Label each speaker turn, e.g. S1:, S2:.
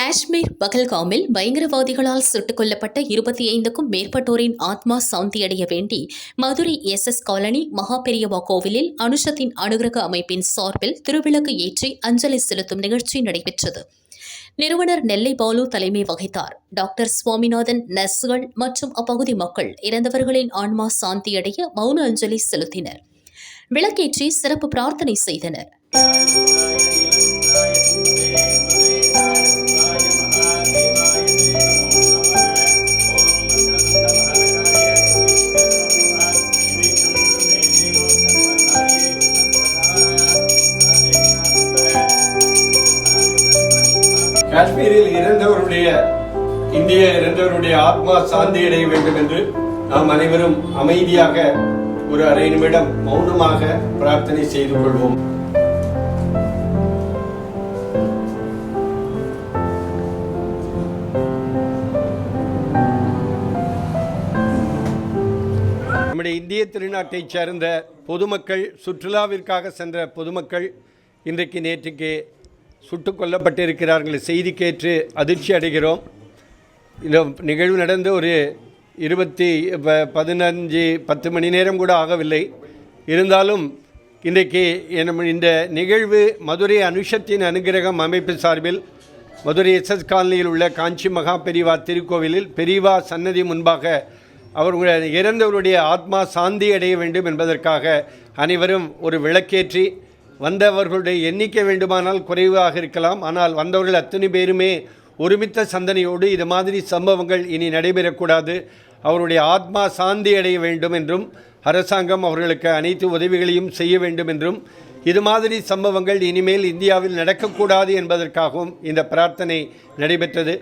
S1: காஷ்மீர் பகல்காமில் பயங்கரவாதிகளால் சுட்டுக் கொல்லப்பட்ட இருபத்தி ஐந்துக்கும் மேற்பட்டோரின் ஆத்மா சாந்தியடைய வேண்டி Madurai S S colony Mahaperiyava கோவிலில் அனுஷத்தின் அனுகிரக அமைப்பின் சார்பில் திருவிளக்கு ஏற்றி அஞ்சலி செலுத்தும் நிகழ்ச்சி நடைபெற்றது. நிறுவனர் நெல்லை பாலு தலைமை வகித்தார். டாக்டர் சுவாமிநாதன் நர்சுகள் மற்றும் அப்பகுதி மக்கள் இறந்தவர்களின் ஆன்மா சாந்தியடைய மௌன அஞ்சலி செலுத்தினர். விளக்கேற்றி சிறப்பு பிரார்த்தனை செய்தனர்.
S2: காஷ்மீரில் இறந்தவருடைய இந்திய இறந்தவருடைய ஆத்மா சாந்தி அடைய வேண்டும் என்று நாம் அனைவரும் அமைதியாக ஒரு அரை நிமிடம் மௌனமாக பிரார்த்தனை செய்து கொள்வோம். நம்முடைய இந்திய திருநாட்டைச் சேர்ந்த பொதுமக்கள் சுற்றுலாவிற்காக சென்ற பொதுமக்கள் இன்றைக்கு நேற்றுக்கு சுட்டுக் கொல்லப்பட்டிருக்கிறார்கள் செய்தி கேட்டு அதிர்ச்சி அடைகிறோம். இந்த நிகழ்வு நடந்து ஒரு இருபத்தி பதினஞ்சு பத்து மணி நேரம் கூட ஆகவில்லை. இருந்தாலும் இன்றைக்கு என் இந்த நிகழ்வு மதுரை அனுஷத்தின் அனுகிரகம் அமைப்பு சார்பில் மதுரை எஸ்எஸ் காலனியில் உள்ள காஞ்சி மகா பெரிவா திருக்கோவிலில் பெரிவா சன்னதி முன்பாக அவர்களுடைய இறந்தவருடைய ஆத்மா சாந்தி அடைய வேண்டும் என்பதற்காக அனைவரும் ஒரு விளக்கேற்றி வந்தவர்களுடைய எண்ணிக்கை வேண்டுமானால் குறைவாக இருக்கலாம். ஆனால் வந்தவர்கள் அத்தனை பேருமே ஒருமித்த சந்தனையோடு இது மாதிரி சம்பவங்கள் இனி நடைபெறக்கூடாது. அவருடைய ஆத்மா சாந்தி அடைய வேண்டும் என்றும் அரசாங்கம் அவர்களுக்கு அனைத்து உதவிகளையும் செய்ய வேண்டும் என்றும் இது மாதிரி சம்பவங்கள் இனிமேல் இந்தியாவில் நடக்கக்கூடாது என்பதற்காகவும் இந்த பிரார்த்தனை நடைபெற்றது.